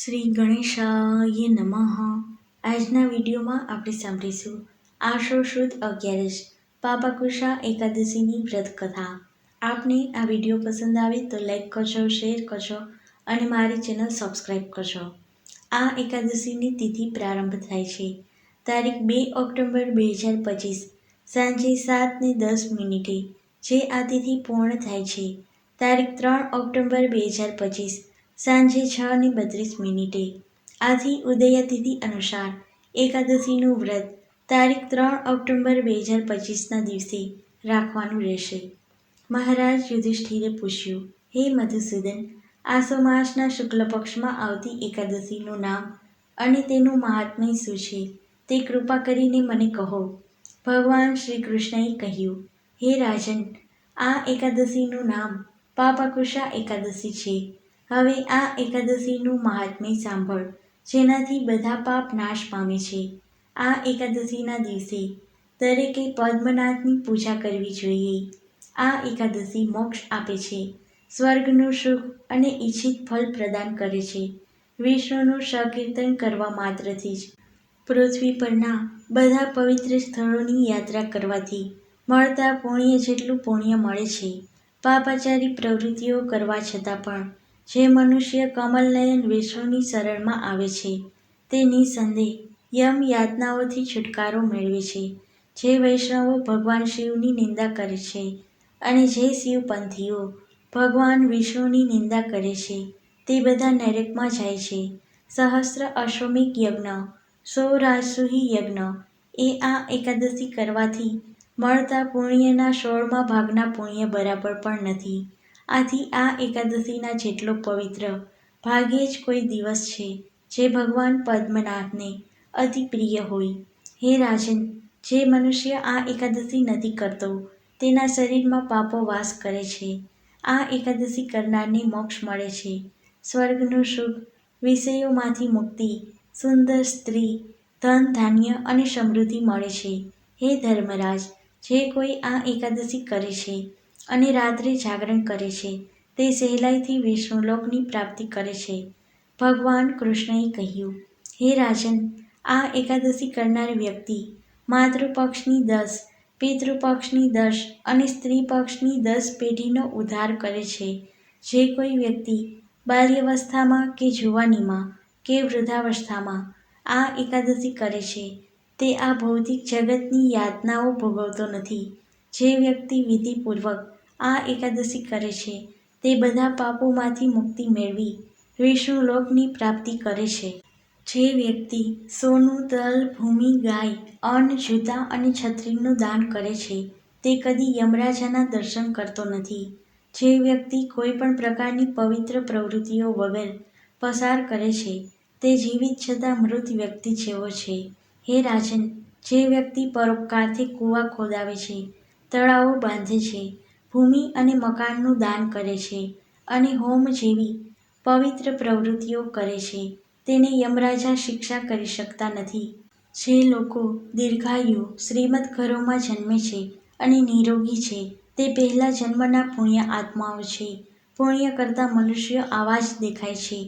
શ્રી ગણેશાય નમઃ. આજના વિડીયોમાં આપણે સાંભળીશું આશો શુદ્ધ અગિયારસ પાપાકુશા એકાદશીની વ્રત કથા આપને આ વીડિયો પસંદ આવે તો લાઈક કરજો, શેર કરજો અને મારી ચેનલ સબસ્ક્રાઈબ કરજો. આ એકાદશીની તિથિ પ્રારંભ થાય છે. તારીખ બે ઓક્ટોબર બે હજાર પચીસ, સાંજે સાતને દસ મિનિટે, જે આ તિથિ પૂર્ણ થાય છે. તારીખ ત્રણ ઓક્ટોબર બે હજાર પચીસ સાંજે છ ને બત્રીસ મિનિટે. આથી ઉદયતિથિ અનુસાર એકાદશીનું વ્રત તારીખ ત્રણ ઓક્ટોબર બે હજાર પચીસના દિવસે રાખવાનું રહેશે. મહારાજ યુધિષ્ઠિરે પૂછ્યું, હે મધુસૂદન આસો માસના શુક્લ પક્ષમાં આવતી એકાદશીનું નામ અને તેનું મહાત્મ્ય શું છે? તે કૃપા કરીને મને કહો. ભગવાન શ્રી કૃષ્ણએ કહ્યું, હે રાજન, આ એકાદશીનું નામ પાપાકુશા એકાદશી છે. હવે આ એકાદશીનું મહાત્મ્ય સાંભળ, જેનાથી બધા પાપ નાશ પામે છે. આ એકાદશીના દિવસે દરેકે પદ્મનાથની પૂજા કરવી જોઈએ. આ એકાદશી મોક્ષ આપે છે. સ્વર્ગનું સુખ અને ઈચ્છિત ફળ પ્રદાન કરે છે. વિષ્ણુનું સકીર્તન કરવા માત્રથી જ. પૃથ્વી પરના બધા પવિત્ર સ્થળોની યાત્રા કરવાથી મળતા પુણ્ય જેટલું પુણ્ય મળે છે. પાપાચારી પ્રવૃત્તિઓ કરવા છતાં પણ જે મનુષ્ય કમલનયન વિષ્ણુની શરણમાં આવે છે તે નિસંદેહ યમ યાતનાઓથી છુટકારો મેળવે છે, જે વૈષ્ણવો ભગવાન શિવની નિંદા કરે છે અને જે શિવપંથીઓ ભગવાન વિષ્ણુની નિંદા કરે છે, તે બધા નરકમાં જાય છે. સહસ્ત્ર અશ્વમિક યજ્ઞ સો રાજસુહી યજ્ઞ એ આ એકાદશી કરવાથી મળતા પુણ્યના સોળમાં ભાગના પુણ્ય બરાબર પણ નથી. આથી આ એકાદશીના જેટલો પવિત્ર, ભાગ્યે જ કોઈ દિવસ છે જે ભગવાન પદ્મનાથને અતિ પ્રિય હોય. હે રાજન, જે મનુષ્ય આ એકાદશી નથી કરતો, તેના શરીરમાં પાપો વાસ કરે છે. આ એકાદશી કરનારને મોક્ષ મળે છે. સ્વર્ગનું સુખ, વિષયોમાંથી મુક્તિ, સુંદર સ્ત્રી, ધન, ધાન્ય અને સમૃદ્ધિ મળે છે. હે ધર્મરાજ, જે કોઈ આ એકાદશી કરે છે અને રાત્રે જાગરણ કરે છે. તે સહેલાઈથી વિષ્ણુલોકની પ્રાપ્તિ કરે છે. ભગવાન કૃષ્ણએ કહ્યું, હે રાજન, આ એકાદશી કરનાર વ્યક્તિ માતૃપક્ષની દસ, પિતૃપક્ષની દસ અને સ્ત્રી પક્ષની દસ પેઢીનો ઉદ્ધાર કરે છે. જે કોઈ વ્યક્તિ બાલ્યાવસ્થામાં કે જુવાનીમાં કે વૃદ્ધાવસ્થામાં આ એકાદશી કરે છે, તે આ ભૌતિક જગતની યાતનાઓ ભોગવતો નથી. જે વ્યક્તિ વિધિપૂર્વક આ એકાદશી કરે છે. તે બધા પાપોમાંથી મુક્તિ મેળવી વિષ્ણુલોકની પ્રાપ્તિ કરે છે. જે વ્યક્તિ સોનું, તલ, ભૂમિ, ગાય, અન્ન, જૂતા અને છત્રીનું દાન કરે છે, તે કદી યમરાજાના દર્શન કરતો નથી. જે વ્યક્તિ કોઈ પણ પ્રકારની પવિત્ર પ્રવૃત્તિઓ વગર પસાર કરે છે, તે જીવિત છતાં મૃત વ્યક્તિ જેવો છે. હે રાજન, જે વ્યક્તિ પરોપકારથી કૂવા ખોદાવે છે, તળાવો બાંધે છે ભૂમિ અને મકાનનું દાન કરે છે અને હોમ જેવી પવિત્ર પ્રવૃત્તિઓ કરે છે. તેને યમરાજા શિક્ષા કરી શકતા નથી. જે લોકો દીર્ઘાયુ શ્રીમદ ઘરોમાં જન્મે છે અને નિરોગી છે, તે પહેલા જન્મના પુણ્ય આત્માઓ છે. પુણ્ય કરતા મનુષ્યો આવા જ દેખાય છે.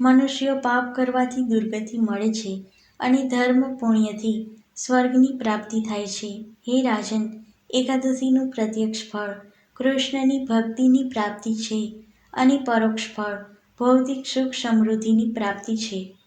મનુષ્યો પાપ કરવાથી દુર્ગતિ મળે છે અને ધર્મ પુણ્યથી સ્વર્ગની પ્રાપ્તિ થાય છે. હે રાજન, એકાદશીનું પ્રત્યક્ષ ફળ કૃષ્ણની ભક્તિની પ્રાપ્તિ છે અને પરોક્ષ ફળ ભૌતિક સુખ સમૃદ્ધિની પ્રાપ્તિ છે.